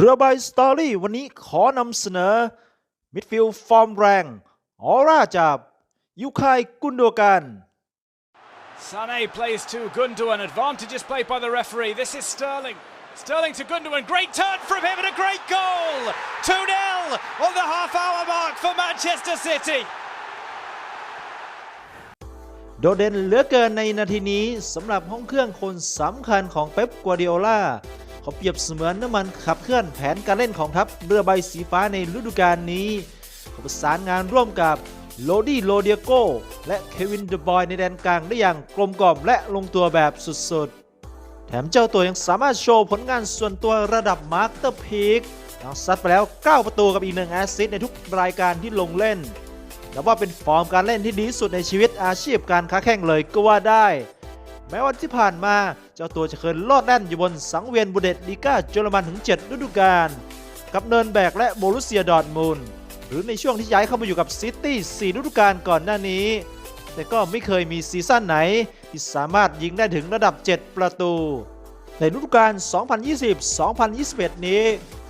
เรือใบสตอรี่วันนี้ขอนำเสนอ มิดฟิลด์ฟอร์มแรงออร่าจากยูคายกุนโดกัน Sané plays to Gundogan. Advantage is played by the referee. This is Sterling. Sterling to Gundogan. Great turn from him and a great goal. 2 0 on the half hour mark for Manchester City. โดดเด่นเหลือเกินในนาทีนี้สำหรับห้องเครื่องคนสำคัญของเป๊ปกัวเดิโอลา เขาเปรียบเสมือนน้ำมันขับเคลื่อนแผนการเล่นของทัพเรือใบสีฟ้าในฤดูกาลนี้เขาประสานงานร่วมกับโลดี้โลเดียโกและเควินเดบอยในแดนกลางได้อย่างกลมกล่อมและลงตัวแบบสุดๆ แถมเจ้าตัวยังสามารถโชว์ผลงานส่วนตัวระดับมาสเตอร์พีคหลังซัดไปแล้ว 9 ประตูกับอีกหนึ่งแอสซิสต์ในทุกรายการที่ลงเล่นนับว่าเป็นฟอร์มการเล่นที่ดีสุดในชีวิตอาชีพการค้าแข่งเลยก็ว่าได้ แม้วันที่ผ่านมา เจ้าตัวจะเคยลอดแล่นอยู่บนสังเวียนบุเดสลีกาเยอรมันถึง 7 ฤดูกาลกับเนินแบกและโบรุเซียดอร์ทมุนหรือในช่วงที่ย้ายเข้ามาอยู่กับซิตี้4ฤดูกาลก่อนหน้านี้ แต่ก็ไม่เคยมีซีซั่นไหน ที่สามารถยิงได้ถึงระดับ 7 ประตู ในฤดูกาล 2020-2021 นี้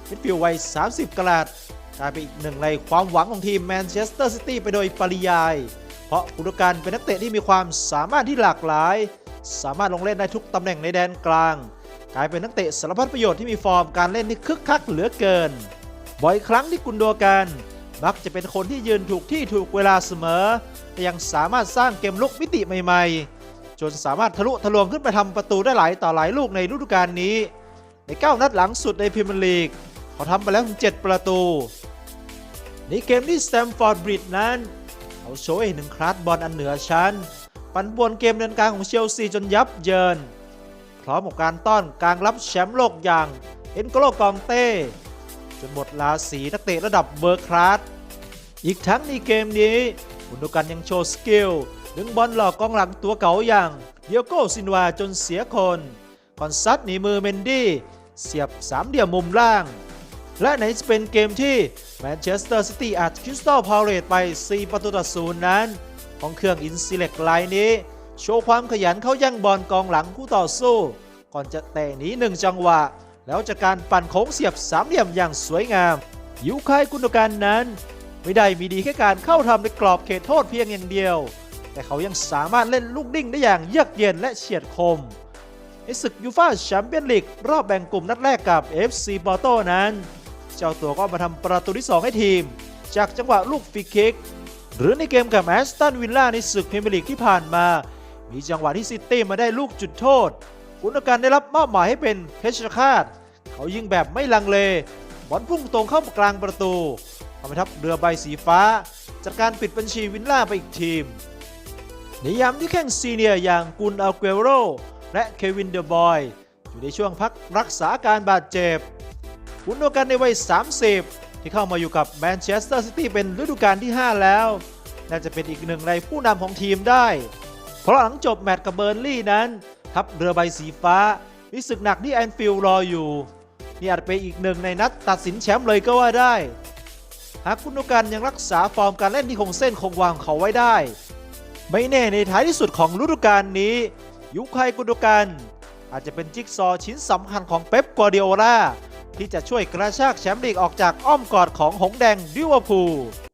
มิดฟิลด์วัย 30กรัตกลายเป็นอีกหนึ่งในความหวังของทีมแมนเชสเตอร์ซิตี้ไปโดยปริยาย เพราะกุนการเป็นนักเตะที่มีความสามารถที่หลากหลาย สามารถลงเล่นได้ทุกตำแหน่งในแดนกลาง กลายเป็นนักเตะสารพัดประโยชน์ที่มีฟอร์มการเล่นที่คึกคักเหลือเกิน บ่อยครั้งที่กุนโดกันมักจะเป็นคนที่ยืนถูกที่ถูกเวลาเสมอแต่ยังสามารถสร้างเกมลุกมิติใหม่ๆ จนสามารถทะลุทะลวงขึ้นไปทำประตูได้หลายต่อหลายลูกในฤดูกาลนี้ ใน 9 นัดหลังสุดในพรีเมียร์ลีกเขาทำไปแล้วถึง 7 ประตู ในเกมที่สแตมฟอร์ดบริดจ์นั้น เขาโชว์ให้หนถึงคลาสบอลอันเหนือชั้น ปั่นป่วนเกมเดินกลางของเชลซีจนยับเยิน พร้อมกับการต้อนกลางรับแชมป์โลกอย่างเอ็นโกโลกองเต้ จนหมดราศีนักเตะระดับเบอร์คลาสอีกทั้งในเกมนี้กุนโดกันยังโชว์สกิลดึงบอลหลอกกองหลังตัวเก่าอย่างเดียโก้ซินวาจนเสียคนก่อนซัดหนีมือเมนดี้เสียบสามเหลี่ยมมุมล่าง และไหนจะเป็นเกมที่แมนเชสเตอร์ซิตี้อัดคริสตัลพาวเลตไป 4 ประตูต่อศูนย์นั้น ของเครื่องอินซิเล็กไลน์นี้ โชว์ความขยันเข้าย่างบอลกองหลังคู่ต่อสู้ ก่อนจะเตะหนีหนึ่งจังหวะ แล้วจากการปั่นโค้งเสียบสามเหลี่ยมอย่างสวยงามยูคายกุนโดกันนั้น ไม่ได้มีดีแค่การเข้าทำในกรอบเขตโทษเพียงอย่างเดียว แต่เขายังสามารถเล่นลูกดิ้งได้อย่างเยือกเย็นและเฉียดคมในศึกยูฟ่าแชมเปี้ยนลีกรอบแบ่งกลุ่มนัดแรกกับ FC ปอร์โตนั้น เจ้าตัวก็มาทำประตูที่ 2 ให้ทีม จากจังหวะลูกฟรีคิก หรือในเกมกับแอสตันวิลล่าในศึกพรีเมียร์ลีกที่ผ่านมา มีจังหวะที่ซิตี้มาได้ลูกจุดโทษกุนการได้รับมอบหมายให้เป็นเพชรคาต เขายิงแบบไม่ลังเล บอลพุ่งตรงเข้ากลางประตูทำให้ทัพเรือใบสีฟ้าจัดการปิดบัญชีวินล่าไปอีกทีมในยามที่แข่งซีเนียร์อย่างกุนอัลเกโรและเควินเดอบอย อยู่ในช่วงพักรักษาการบาดเจ็บกุนโดกันในวัย 30 ที่เข้ามาอยู่กับแมนเชสเตอร์ซิตี้เป็นฤดูกาลที่ 5 แล้ว น่าจะเป็นอีกหนึ่งในผู้นำของทีมได้ เพราะหลังจบแมตช์กับเบอร์นลี่นั้น ทัพเรือใบสีฟ้ามีศึกหนักที่แอนฟิลด์รออยู่ นี่อาจเป็นอีกหนึ่งในนัดตัดสินแชมป์เลยก็ว่าได้ หากกุนโดกันยังรักษาฟอร์มการเล่นที่คงเส้นคงวางเขาไว้ได้ ไม่แน่ในท้ายที่สุดของฤดูกาลนี้ ยุคไคกุนโดกัน อาจจะเป็นจิ๊กซอว์ชิ้นสำคัญของเป๊ปกัวเดิโอลา ที่จะช่วยกระชากแชมป์ลีกออกจากอ้อมกอดของหงแดงลิเวอร์พูล